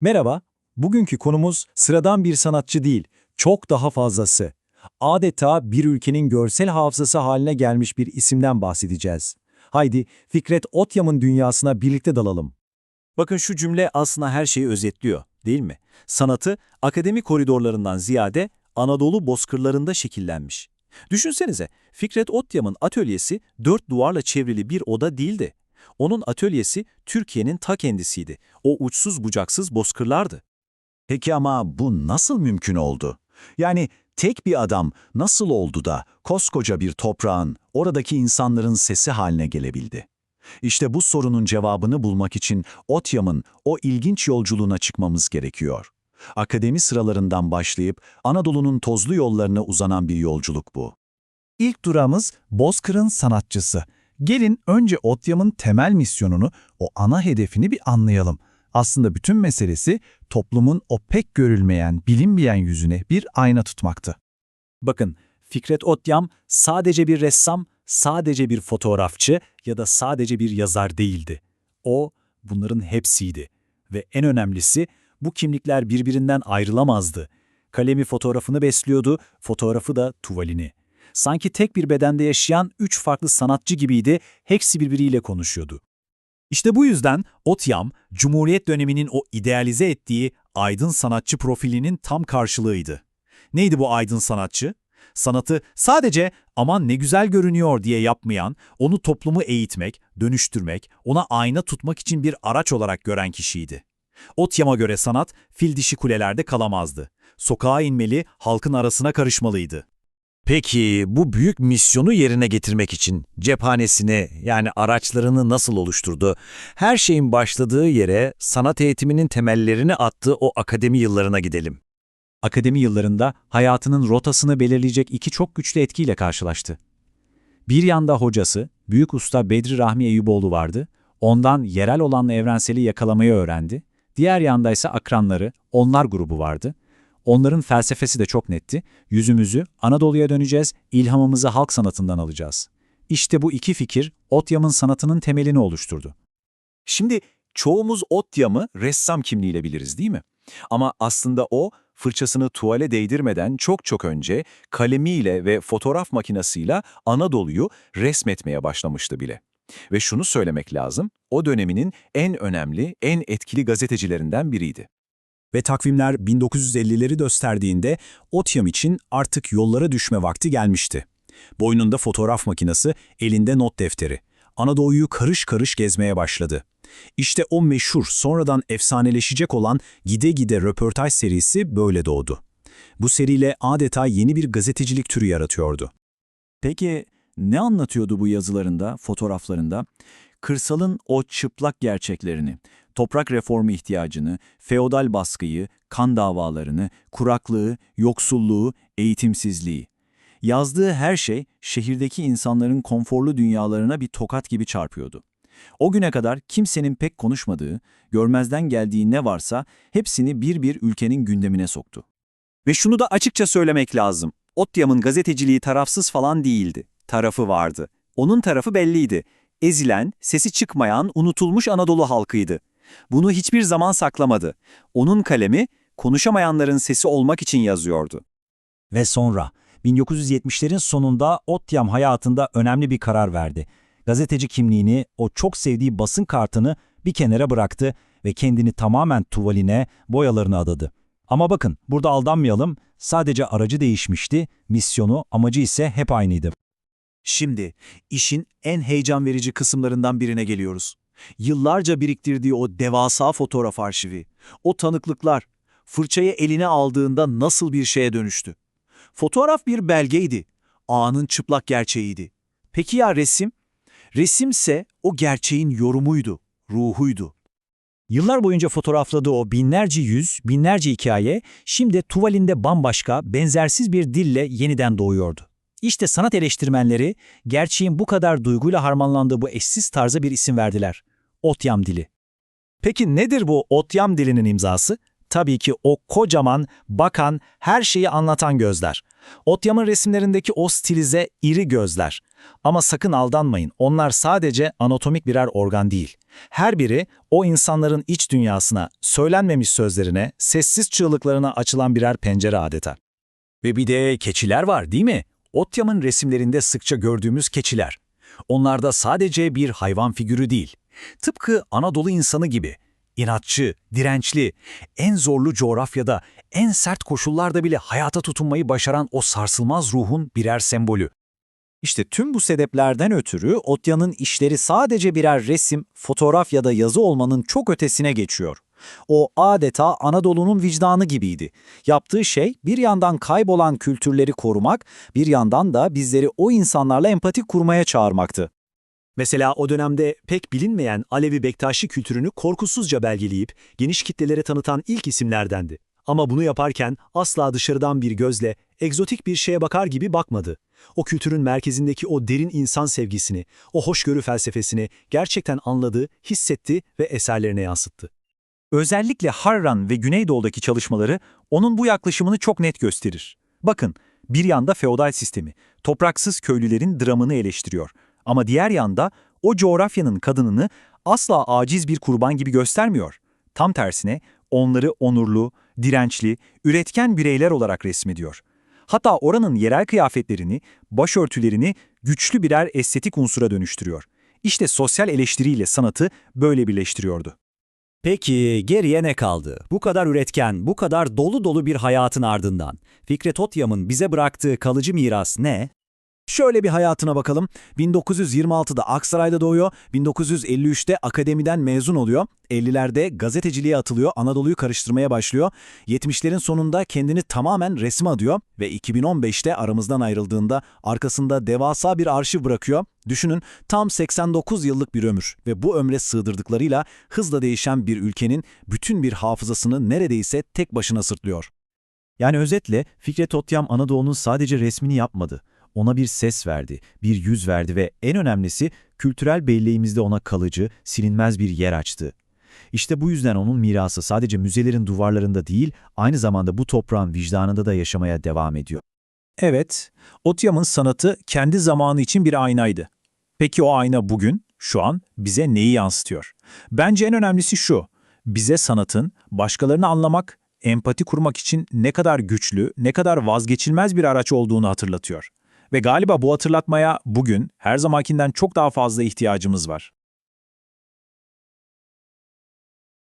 Merhaba, bugünkü konumuz sıradan bir sanatçı değil, çok daha fazlası. Adeta bir ülkenin görsel hafızası haline gelmiş bir isimden bahsedeceğiz. Haydi Fikret Otyam'ın dünyasına birlikte dalalım. Bakın şu cümle aslında her şeyi özetliyor, değil mi? Sanatı akademi koridorlarından ziyade Anadolu bozkırlarında şekillenmiş. Düşünsenize, Fikret Otyam'ın atölyesi dört duvarla çevrili bir oda değildi. Onun atölyesi Türkiye'nin ta kendisiydi. O uçsuz bucaksız bozkırlardı. Peki ama bu nasıl mümkün oldu? Yani tek bir adam nasıl oldu da koskoca bir toprağın, oradaki insanların sesi haline gelebildi? İşte bu sorunun cevabını bulmak için Otyam'ın o ilginç yolculuğuna çıkmamız gerekiyor. Akademi sıralarından başlayıp Anadolu'nun tozlu yollarına uzanan bir yolculuk bu. İlk durağımız Bozkır'ın sanatçısı. Gelin önce Otyam'ın temel misyonunu, o ana hedefini bir anlayalım. Aslında bütün meselesi toplumun o pek görülmeyen, bilinmeyen yüzüne bir ayna tutmaktı. Bakın, Fikret Otyam sadece bir ressam, sadece bir fotoğrafçı ya da sadece bir yazar değildi. O, bunların hepsiydi. Ve en önemlisi, bu kimlikler birbirinden ayrılamazdı. Kalemi fotoğrafını besliyordu, fotoğrafı da tuvalini. Sanki tek bir bedende yaşayan üç farklı sanatçı gibiydi, hepsi birbiriyle konuşuyordu. İşte bu yüzden Otyam, Cumhuriyet döneminin o idealize ettiği aydın sanatçı profilinin tam karşılığıydı. Neydi bu aydın sanatçı? Sanatı sadece aman ne güzel görünüyor diye yapmayan, onu toplumu eğitmek, dönüştürmek, ona ayna tutmak için bir araç olarak gören kişiydi. Otyam'a göre sanat, fil dişi kulelerde kalamazdı. Sokağa inmeli, halkın arasına karışmalıydı. Peki bu büyük misyonu yerine getirmek için cephanesini yani araçlarını nasıl oluşturdu? Her şeyin başladığı yere sanat eğitiminin temellerini attığı o akademi yıllarına gidelim. Akademi yıllarında hayatının rotasını belirleyecek iki çok güçlü etkiyle karşılaştı. Bir yanda hocası, büyük usta Bedri Rahmi Eyüboğlu vardı, ondan yerel olan evrenseli yakalamayı öğrendi. Diğer yanda ise akranları, onlar grubu vardı. Onların felsefesi de çok netti. Yüzümüzü Anadolu'ya döneceğiz, ilhamımızı halk sanatından alacağız. İşte bu iki fikir Otyam'ın sanatının temelini oluşturdu. Şimdi çoğumuz Otyam'ı ressam kimliğiyle biliriz değil mi? Ama aslında o fırçasını tuvale değdirmeden çok çok önce kalemiyle ve fotoğraf makinesiyle Anadolu'yu resmetmeye başlamıştı bile. Ve şunu söylemek lazım, o döneminin en önemli, en etkili gazetecilerinden biriydi. Ve takvimler 1950'leri gösterdiğinde Otyam için artık yollara düşme vakti gelmişti. Boynunda fotoğraf makinesi, elinde not defteri. Anadolu'yu karış karış gezmeye başladı. İşte o meşhur, sonradan efsaneleşecek olan Gide Gide röportaj serisi böyle doğdu. Bu seriyle adeta yeni bir gazetecilik türü yaratıyordu. Peki ne anlatıyordu bu yazılarında, fotoğraflarında? Kırsalın o çıplak gerçeklerini, toprak reformu ihtiyacını, feodal baskıyı, kan davalarını, kuraklığı, yoksulluğu, eğitimsizliği. Yazdığı her şey şehirdeki insanların konforlu dünyalarına bir tokat gibi çarpıyordu. O güne kadar kimsenin pek konuşmadığı, görmezden geldiği ne varsa hepsini bir bir ülkenin gündemine soktu. Ve şunu da açıkça söylemek lazım. Otyam'ın gazeteciliği tarafsız falan değildi. Tarafı vardı. Onun tarafı belliydi. Ezilen, sesi çıkmayan, unutulmuş Anadolu halkıydı. Bunu hiçbir zaman saklamadı. Onun kalemi konuşamayanların sesi olmak için yazıyordu. Ve sonra 1970'lerin sonunda Otyam hayatında önemli bir karar verdi. Gazeteci kimliğini, o çok sevdiği basın kartını bir kenara bıraktı ve kendini tamamen tuvaline, boyalarına adadı. Ama bakın, burada aldanmayalım, sadece aracı değişmişti, misyonu, amacı ise hep aynıydı. Şimdi işin en heyecan verici kısımlarından birine geliyoruz. Yıllarca biriktirdiği o devasa fotoğraf arşivi, o tanıklıklar, fırçayı eline aldığında nasıl bir şeye dönüştü? Fotoğraf bir belgeydi, anın çıplak gerçeğiydi. Peki ya resim? Resimse o gerçeğin yorumuydu, ruhuydu. Yıllar boyunca fotoğrafladığı o binlerce yüz, binlerce hikaye şimdi tuvalinde bambaşka, benzersiz bir dille yeniden doğuyordu. İşte sanat eleştirmenleri gerçeğin bu kadar duyguyla harmanlandığı bu eşsiz tarza bir isim verdiler. Otyam dili. Peki nedir bu Otyam dilinin imzası? Tabii ki o kocaman, bakan, her şeyi anlatan gözler. Otyam'ın resimlerindeki o stilize iri gözler. Ama sakın aldanmayın, onlar sadece anatomik birer organ değil. Her biri o insanların iç dünyasına, söylenmemiş sözlerine, sessiz çığlıklarına açılan birer pencere adeta. Ve bir de keçiler var değil mi? Otyam'ın resimlerinde sıkça gördüğümüz keçiler. Onlar da sadece bir hayvan figürü değil. Tıpkı Anadolu insanı gibi. İnatçı, dirençli, en zorlu coğrafyada, en sert koşullarda bile hayata tutunmayı başaran o sarsılmaz ruhun birer sembolü. İşte tüm bu sebeplerden ötürü Otya'nın işleri sadece birer resim, fotoğraf ya da yazı olmanın çok ötesine geçiyor. O adeta Anadolu'nun vicdanı gibiydi. Yaptığı şey bir yandan kaybolan kültürleri korumak, bir yandan da bizleri o insanlarla empati kurmaya çağırmaktı. Mesela o dönemde pek bilinmeyen Alevi Bektaşi kültürünü korkusuzca belgeleyip geniş kitlelere tanıtan ilk isimlerdendi. Ama bunu yaparken asla dışarıdan bir gözle, egzotik bir şeye bakar gibi bakmadı. O kültürün merkezindeki o derin insan sevgisini, o hoşgörü felsefesini gerçekten anladı, hissetti ve eserlerine yansıttı. Özellikle Harran ve Güneydoğu'daki çalışmaları onun bu yaklaşımını çok net gösterir. Bakın, bir yanda feodal sistemi, topraksız köylülerin dramını eleştiriyor. Ama diğer yanda o coğrafyanın kadınını asla aciz bir kurban gibi göstermiyor. Tam tersine onları onurlu, dirençli, üretken bireyler olarak resmediyor. Hatta oranın yerel kıyafetlerini, başörtülerini güçlü birer estetik unsura dönüştürüyor. İşte sosyal eleştiriyle sanatı böyle birleştiriyordu. Peki geriye ne kaldı? Bu kadar üretken, bu kadar dolu dolu bir hayatın ardından Fikret Otyam'ın bize bıraktığı kalıcı miras ne? Şöyle bir hayatına bakalım. 1926'da Aksaray'da doğuyor, 1953'te akademiden mezun oluyor, 50'lerde gazeteciliğe atılıyor, Anadolu'yu karıştırmaya başlıyor, 70'lerin sonunda kendini tamamen resme adıyor ve 2015'te aramızdan ayrıldığında arkasında devasa bir arşiv bırakıyor. Düşünün tam 89 yıllık bir ömür ve bu ömre sığdırdıklarıyla hızla değişen bir ülkenin bütün bir hafızasını neredeyse tek başına sırtlıyor. Yani özetle Fikret Otyam Anadolu'nun sadece resmini yapmadı. Ona bir ses verdi, bir yüz verdi ve en önemlisi kültürel belleğimizde ona kalıcı, silinmez bir yer açtı. İşte bu yüzden onun mirası sadece müzelerin duvarlarında değil, aynı zamanda bu toprağın vicdanında da yaşamaya devam ediyor. Evet, Otyam'ın sanatı kendi zamanı için bir aynaydı. Peki o ayna bugün, şu an bize neyi yansıtıyor? Bence en önemlisi şu, bize sanatın başkalarını anlamak, empati kurmak için ne kadar güçlü, ne kadar vazgeçilmez bir araç olduğunu hatırlatıyor. Ve galiba bu hatırlatmaya bugün her zamankinden çok daha fazla ihtiyacımız var.